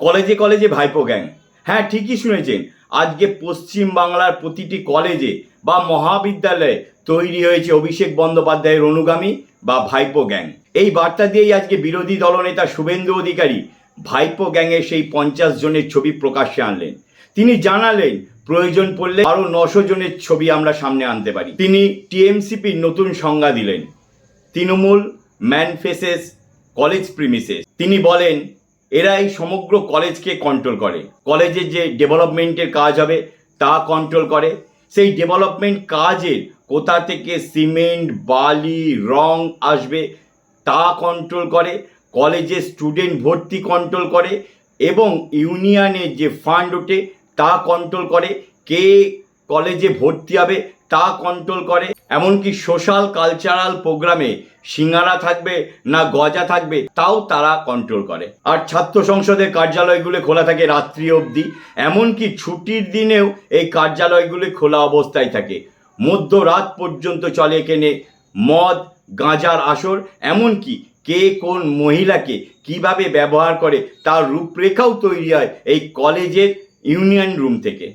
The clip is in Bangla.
কলেজে কলেজে ভাইপো গ্যাং। হ্যাঁ ঠিকই শুনেছেন। আজকে পশ্চিম বাংলার প্রতিটি কলেজে বা মহাবিদ্যালয়ে তৈরি হয়েছে অভিষেক বন্দ্যোপাধ্যায়ের অনুগামী বা ভাইপো গ্যাং। এই বার্তা দিয়েই আজকে বিরোধী দলনেতা শুভেন্দু অধিকারী ভাইপো গ্যাংয়ের সেই পঞ্চাশ জনের ছবি প্রকাশ্যে আনলেন। তিনি জানালেন, প্রয়োজন পড়লে আরও নশো জনের ছবি আমরা সামনে আনতে পারি। তিনি টিএমসিপির নতুন সংজ্ঞা দিলেন, তৃণমূল ম্যানফেসেস কলেজ প্রিমিসেস। তিনি বলেন এরা এই সমগ্র কলেজকে কন্ট্রোল করে। কলেজের যে ডেভেলপমেন্টের কাজ হবে, তা কন্ট্রোল করে। সেই ডেভেলপমেন্ট কাজের কোথা থেকে সিমেন্ট বালি, রং আসবে, তা কন্ট্রোল করে। কলেজে স্টুডেন্ট ভর্তি কন্ট্রোল করে এবং ইউনিয়নের যে ফান্ড ওঠে, তা কন্ট্রোল করে। কে কলেজে ভর্তি হবে, তা কন্ট্রোল করে। এমনকি সোশ্যাল কালচারাল প্রোগ্রামে সিঙ্গারা থাকবে না গজা থাকবে, তাও তারা কন্ট্রোল করে। আর ছাত্র সংসদের কার্যালয়গুলো খোলা থাকে রাত্রি অবধি। এমনকি ছুটির দিনেও এই কার্যালয়গুলি খোলা অবস্থায় থাকে। মধ্যরাত পর্যন্ত চলে এখানে মদ, গাঁজার আসর। এমনকি কে কোন মহিলাকে কীভাবে ব্যবহার করে তার রূপরেখাও তৈরি হয় এই কলেজের ইউনিয়ন রুম থেকে।